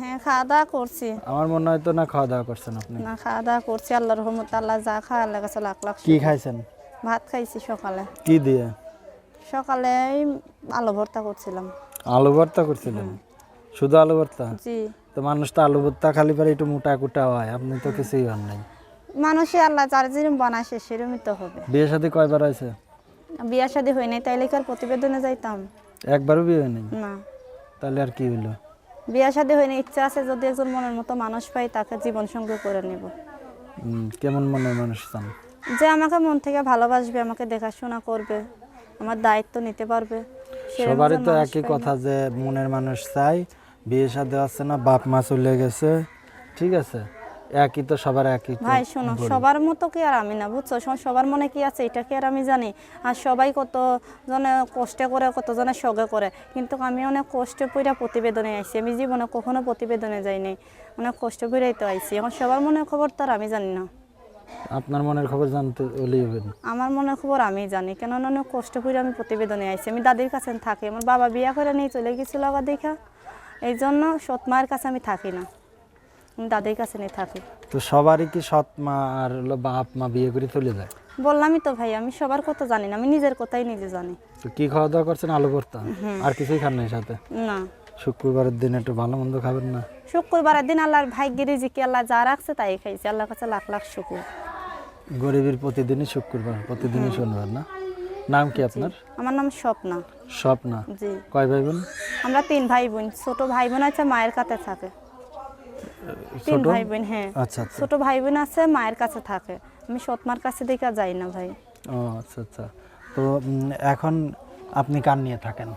হ্যাঁ খাওয়া দাওয়া করছি। আমার মনে হয় তো না খাওয়া দাওয়া করছেন আপনি? না খাওয়া দাওয়া করছি আল্লাহ রহমত আল্লাহ যা আল্লাহ কাছে লাখ লাখ কি খাইছেন? ভাত খাইছি সকালে। কি দিয়ে? সকালে আলু ভর্তা করছিলাম। আলু ভর্তা করছিলেন? শুধু আলু ভর্তা? জি। তো মানুষ তো আলু ভর্তা খালি পারে একটু মোটা কুটা হয় আপনি তো কিছুই হন নাই। মানুষই আল্লাহ যার যেরকম বানাইছে সেরকমই তো হবে। বিয়ে শাদী কয়বার হয়েছে? বিয়া শাদী হয় নাই তাইলে কি আর প্রতিবেদনে যাইতাম। একবারও বিয়ে হয়নি? না। তাহলে আর কি হইল? বিয়া শাদী হয়নি ইচ্ছা আছে যদি একজন মনের মতো মানুষ পাই তাকে জীবন সঙ্গে করে নেব। কেমন মনের মানুষ চান? যে আমাকে মন থেকে ভালোবাসবে আমাকে দেখাশোনা করবে আমার দায়িত্ব নিতে পারবে সবারই তো একই কথা যে মনের মানুষ চাই বিয়ে শাদী আছে না বাপ মা চলে গেছে ঠিক আছে? একই তো সবার একই ভাই শোনো সবার মতো কি আর আমি না বুঝছ? সবার মনে কি আছে? এটা কি আর আমি জানি? আর সবাই কত জনে কষ্টে করে কত জনে সগে করে। কিন্তু আমি অনেক কষ্টে পইরা প্রতিবেদনে আইছি। আমি জীবনে কখনো প্রতিবেদনে যাইনি। অনেক কষ্ট করেই তো আইছি। এখন সবার মনের খবর তো আর আমি জানি না। আপনার মনের খবর জানতে হলেই আমার মনের খবর আমি জানি। কেন অনেক কষ্ট করে আমি প্রতিবেদনে আইছি। আমি দাদির কাছে থাকি। আমার বাবা বিয়া করে নিয়ে চলে গেছিল আবার দেখা। এই জন্য সৎ মায়ের কাছে আমি থাকি না। আমি দাদির কাছে নিয়ে থাকি। তো সবারই কি সৎ মা আর হলো বাপ মা বিয়ে করে চলে যায়? বললামই তো ভাই আমি সবার কথা জানি না আমি নিজের কথাই নিজে জানি। তো কি খাওয়া দাওয়া করছেন? আলু ভর্তা? আর কিছুই খান নাই সাথে? না। শুক্রবারের দিন একটু ভালো মন্দ খাবেন না? শুক্রবারের দিন আল্লাহর ভাগ্যের রিজিকে আল্লাহ যা রাখছে তাই খাইছি আল্লাহর কাছে লাখ লাখ শুকুর। গরিবের প্রতিদিনই শুক্রবার প্রতিদিনই শনিবার না? নাম কি আপনার? আমার নাম স্বপ্না। স্বপ্না। জি। কয় ভাই বোন? আমরা তিন ভাই বোন ছোট ভাই বোন আছে মায়ের কাছে থাকে। তিন ভাই বোন হ্যাঁ। আচ্ছা আচ্ছা। ছোট ভাই বোন আছে মায়ের কাছে থাকে। আমি সৎমার কাছে দেখে যাই না ভাই। ও আচ্ছা আচ্ছা। তো এখন আপনি কার নিয়ে থাকেন?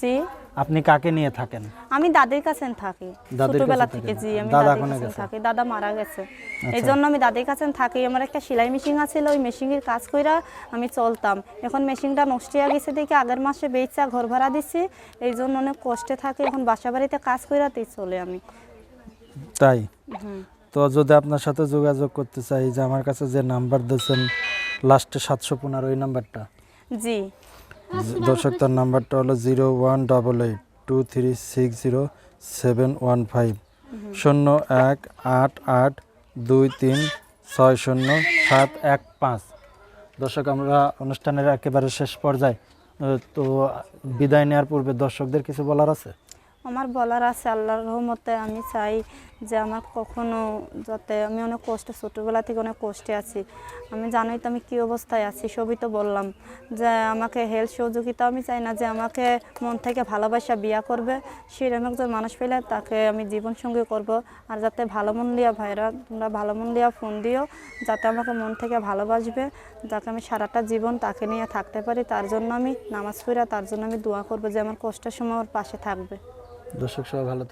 জি। আপনি কাকে নিয়ে থাকেন? আমি দাদির কাছে থাকি। ছোটবেলা থেকে জি আমি দাদির কাছে থাকি। দাদা মারা গেছে। এই আচ্ছা। জন্য আমি দাদির কাছে থাকি। আমার একটা সেলাই মেশিন আছিল ওই মেশিনের কাজ কইরা আমি চলতাম। এখন মেশিনটা নষ্ট হয়ে গেছে দেখে আগের মাসে বেচা ঘর ভাড়া দিছি। এই জন্য অনেক কষ্টে থাকি। এখন বাসা বাড়িতে কাজ কইরাতেই চলে আমি। তাই? তো যদি আপনার সাথে যোগাযোগ করতে চাই যে আমার কাছে যে নাম্বার দিয়েছেন লাস্টে সাতশো পনেরো ওই নাম্বারটা? জি। দর্শক তার নাম্বারটা হলো zero one double eight two three six zero seven one five. শূন্য এক আট আট দুই তিন ছয় শূন্য সাত এক পাঁচ। দর্শক আমরা অনুষ্ঠানের একেবারে শেষ পর্যায়ে তো বিদায় নেওয়ার পূর্বে দর্শকদের কিছু বলার আছে? আমার বলার আছে, আল্লাহর রহমতে আমি চাই যে আমার কখনো যাতে আমি অনেক কষ্ট, ছোটোবেলা থেকে অনেক কষ্টে আছি। আমি জানোই তো আমি কী অবস্থায় আছি, সবই তো বললাম যে আমাকে হেল্প সহযোগিতা আমি চাই না, যে আমাকে মন থেকে ভালোবাসা বিয়া করবে। সেরকম একজন মানুষ পেলে তাকে আমি জীবন সঙ্গী করব। আর যাতে ভালো মন দিয়া ভাইরা, তোমরা ভালো মন দিয়া ফোন দিও, যাতে আমাকে মন থেকে ভালোবাসবে, যাতে আমি সারাটা জীবন তাকে নিয়ে থাকতে পারি। তার জন্য আমি নামাজ পড়া, তার জন্য আমি দোয়া করব যে আমার কষ্টের সময় ওর পাশে থাকবে। দর্শক সবাই ভালো